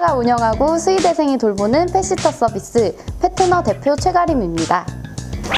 수의사가 운영하고 수의대생이 돌보는 펫시터 서비스 페트너 대표 최가림입니다.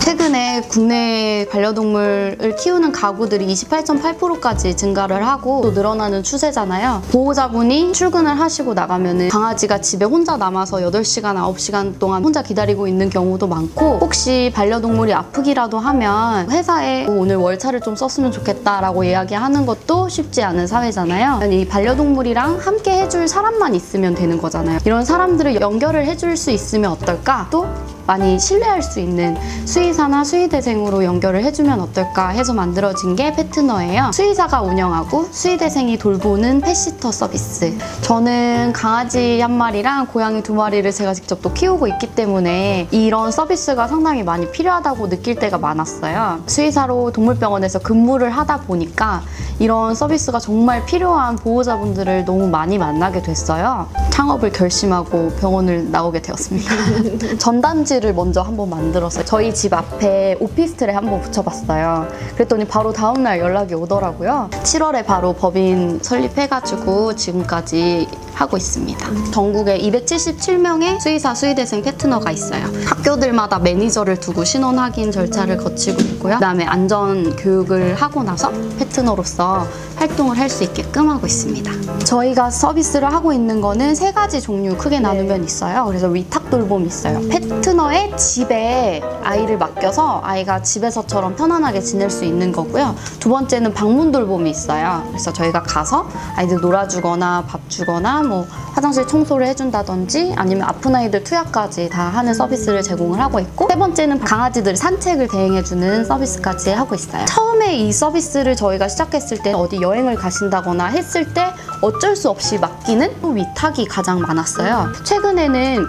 최근에 국내 반려동물을 키우는 가구들이 28.8%까지 증가를 하고 또 늘어나는 추세잖아요. 보호자분이 출근을 하시고 나가면은 강아지가 집에 혼자 남아서 8시간, 9시간 동안 혼자 기다리고 있는 경우도 많고 혹시 반려동물이 아프기라도 하면 회사에 오늘 월차를 좀 썼으면 좋겠다라고 이야기하는 것도 쉽지 않은 사회잖아요. 이 반려동물이랑 함께 해줄 사람만 있으면 되는 거잖아요. 이런 사람들을 연결을 해줄 수 있으면 어떨까? 또 많이 신뢰할 수 있는 수 의사나 수의대생으로 연결을 해주면 어떨까 해서 만들어진 게 페트너예요. 수의사가 운영하고 수의대생이 돌보는 펫시터 서비스. 저는 강아지 한 마리랑 고양이 두 마리를 제가 직접 또 키우고 있기 때문에 이런 서비스가 상당히 많이 필요하다고 느낄 때가 많았어요. 수의사로 동물병원에서 근무를 하다 보니까 이런 서비스가 정말 필요한 보호자분들을 너무 많이 만나게 됐어요. 창업을 결심하고 병원을 나오게 되었습니다. 전단지를 먼저 한번 만들었어요. 저희 집 앞에 오피스텔에 한번 붙여봤어요. 그랬더니 바로 다음날 연락이 오더라고요. 7월에 바로 법인 설립해가지고 지금까지 하고 있습니다. 전국에 277명의 수의사, 수의대생 패트너가 있어요. 학교들마다 매니저를 두고 신원 확인 절차를 거치고 있고요. 그다음에 안전 교육을 하고 나서 패트너로서 활동을 할 수 있게끔 하고 있습니다. 저희가 서비스를 하고 있는 거는 세 가지 종류 크게 나누면 있어요. 그래서 위탁 돌봄이 있어요. 패트너의 집에 아이를 맡겨서 아이가 집에서처럼 편안하게 지낼 수 있는 거고요. 두 번째는 방문 돌봄이 있어요. 그래서 저희가 가서 아이들 놀아주거나 밥 주거나 뭐 화장실 청소를 해준다든지 아니면 아픈 아이들 투약까지 다 하는 서비스를 제공을 하고 있고 세 번째는 강아지들 산책을 대행해주는 서비스까지 하고 있어요. 처음에 이 서비스를 저희가 시작했을 때 어디 여행을 가신다거나 했을 때 어쩔 수 없이 맡기는 위탁이 가장 많았어요. 최근에는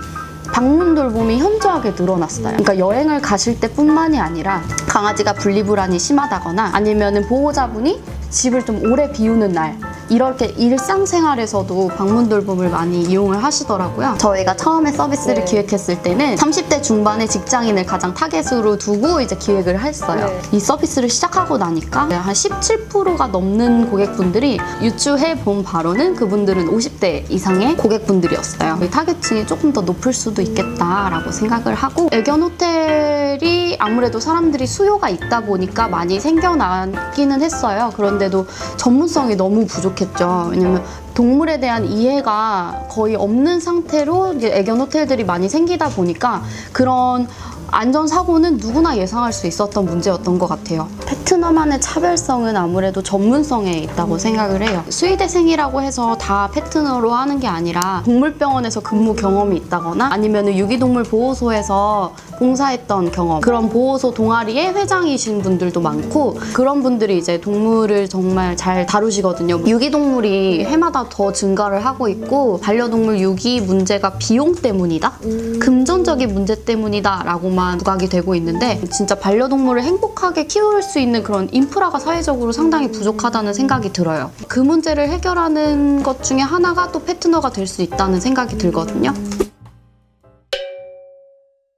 방문 돌봄이 현저하게 늘어났어요. 그러니까 여행을 가실 때뿐만이 아니라 강아지가 분리불안이 심하다거나 아니면은 보호자분이 집을 좀 오래 비우는 날 이렇게 일상생활에서도 방문 돌봄을 많이 이용을 하시더라고요. 저희가 처음에 서비스를 네. 기획했을 때는 30대 중반의 직장인을 가장 타겟으로 두고 이제 기획을 했어요. 네. 이 서비스를 시작하고 나니까 한 17%가 넘는 고객분들이 유추해 본 바로는 그분들은 50대 이상의 고객분들이었어요. 이 타겟층이 조금 더 높을 수도 있겠다라고 생각을 하고 애견 호텔이 아무래도 사람들이 수요가 있다 보니까 많이 생겨나기는 했어요. 그런데도 전문성이 너무 부족 했죠. 왜냐면 동물에 대한 이해가 거의 없는 상태로 이제 애견 호텔들이 많이 생기다 보니까 그런 안전사고는 누구나 예상할 수 있었던 문제였던 것 같아요. 페트너만의 차별성은 아무래도 전문성에 있다고 생각을 해요. 수의대생이라고 해서 다 페트너로 하는 게 아니라 동물병원에서 근무 경험이 있다거나 아니면 유기동물 보호소에서 봉사했던 경험 그런 보호소 동아리의 회장이신 분들도 많고 그런 분들이 이제 동물을 정말 잘 다루시거든요. 유기동물이 해마다 더 증가를 하고 있고 반려동물 유기 문제가 비용 때문이다? 금전적인 문제 때문이다 라고 만 부각이 되고 있는데 진짜 반려동물을 행복하게 키울 수 있는 그런 인프라가 사회적으로 상당히 부족하다는 생각이 들어요. 그 문제를 해결하는 것 중에 하나가 또 패트너가 될 수 있다는 생각이 들거든요.